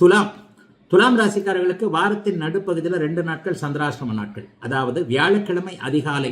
துலாம். துலாம் ராசிக்காரர்களுக்கு வாரத்தின் நடுப்பகுதியில் ரெண்டு நாட்கள் சந்திராசிரம நாட்கள். அதாவது வியாழக்கிழமை அதிகாலை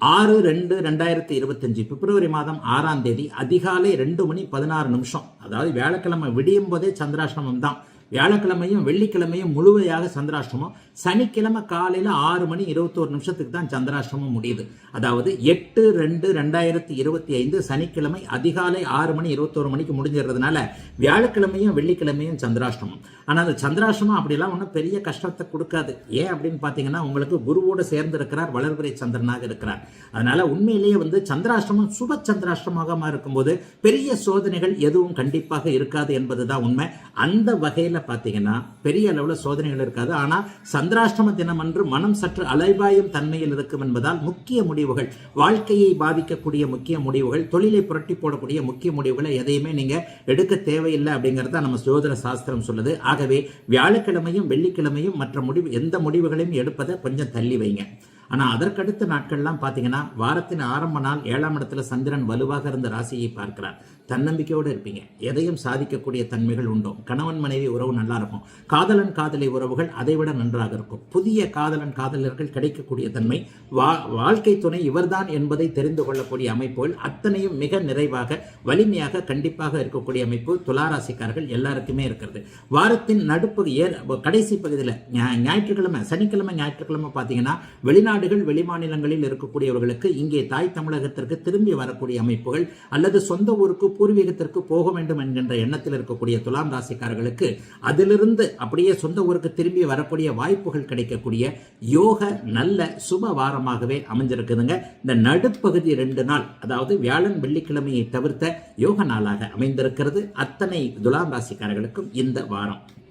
ஆறு ரெண்டு ரெண்டாயிரத்தி இருபத்தஞ்சு பிப்ரவரி மாதம் ஆறாம் தேதி அதிகாலை ரெண்டு மணி பதினாறு நிமிஷம். அதாவது வியாழக்கிழமை விடியும் போதே சந்திராசிரமம் தான். வியாழக்கிழமையும் வெள்ளிக்கிழமையும் முழுமையாக சந்திராஷ்டிரமம் சனிக்கிழமை காலையில் ஆறு மணி இருபத்தோரு நிமிஷத்துக்கு தான் சந்திராஷ்டிரமம் முடியுது. அதாவது எட்டு ரெண்டு ரெண்டாயிரத்தி இருபத்தி ஐந்து சனிக்கிழமை அதிகாலை ஆறு மணி இருபத்தோரு மணிக்கு முடிஞ்சிடுறதுனால வியாழக்கிழமையும் வெள்ளிக்கிழமையும் சந்திராஷ்டிரமம் ஆனால் அந்த சந்திராஷ்டிரமம் அப்படிலாம் ஒன்றும் பெரிய கஷ்டத்தை கொடுக்காது. ஏன் அப்படின்னு பார்த்தீங்கன்னா உங்களுக்கு குருவோடு சேர்ந்து இருக்கிறார் வளர்பிறை சந்திரனாக இருக்கிறார். அதனால உண்மையிலேயே வந்து சந்திராஷ்டிரமம் சுப சந்திராஷ்டிரமாக இருக்கும்போது பெரிய சோதனைகள் எதுவும் கண்டிப்பாக இருக்காது என்பது தான் உண்மை. அந்த வகையில் பார்த்தீங்கன்னா பெரிய அளவில் சோதனைகள் இருக்காது. ஆனால் சந்திராஷ்டம தினம் அன்று மனம் சற்று அலைபாயும் தன்மையில் இருக்கும் என்பதால் முக்கிய முடிவுகள் வாழ்க்கையை பாதிக்கக்கூடிய முக்கிய முடிவுகள் தொழிலை புரட்டி போடக்கூடிய முக்கிய முடிவுகளை எதையுமே நீங்க எடுக்க தேவையில்லை அப்படிங்கிறத நம்ம சோதன சாஸ்திரம் சொல்லுது. ஆகவே வியாழக்கிழமையும் வெள்ளிக்கிழமையும் மற்ற முடிவு எந்த முடிவுகளையும் எடுப்பதை கொஞ்சம் தள்ளி வைங்க. ஆனால் அதற்கடுத்த நாட்கள்லாம் பார்த்தீங்கன்னா வாரத்தின் ஆரம்ப நாள் ஏழாம் இடத்துல சந்திரன் வலுவாக இருந்த ராசியை பார்க்கிறார். தன்னம்பிக்கையோடு இருப்பீங்க. எதையும் சாதிக்கக்கூடிய தன்மைகள் உண்டும் கணவன் மனைவி உறவு நல்லா இருக்கும். காதலன் காதலி உறவுகள் அதைவிட நன்றாக இருக்கும். புதிய காதலன் காதலர்கள் கிடைக்கக்கூடிய தன்மை வா வாழ்க்கை துணை இவர்தான் என்பதை தெரிந்து கொள்ளக்கூடிய அமைப்புகள் அத்தனையும் மிக நிறைவாக வலிமையாக கண்டிப்பாக இருக்கக்கூடிய அமைப்பு துளாராசிக்காரர்கள் எல்லாருக்குமே இருக்கிறது. வாரத்தின் நடுப்பு ஏ கடைசி பகுதியில் ஞாயிற்றுக்கிழமை சனிக்கிழமை ஞாயிற்றுக்கிழமை பார்த்தீங்கன்னா வெளிநாடுகள் வெளிமாநிலங்களில் இருக்கக்கூடியவர்களுக்கு இங்கே தாய் தமிழகத்திற்கு திரும்பி வரக்கூடிய அமைப்புகள் அல்லது சொந்த ஊருக்கு பூர்வீகத்திற்கு போக வேண்டும் என்கின்ற எண்ணத்தில் இருக்கக்கூடிய துலாம் ராசிக்காரர்களுக்கு அதிலிருந்து அப்படியே சொந்த ஊருக்கு திரும்பி வரக்கூடிய வாய்ப்புகள் கிடைக்கக்கூடிய யோக நல்ல சுப வாரமாகவே அமைஞ்சிருக்குதுங்க. இந்த நடுப்பகுதி ரெண்டு நாள் அதாவது வியாழன் வெள்ளிக்கிழமையை தவிர்த்த யோக நாளாக அமைந்திருக்கிறது. அத்தனை துலாம் ராசிக்காரர்களுக்கும் இந்த வாரம்.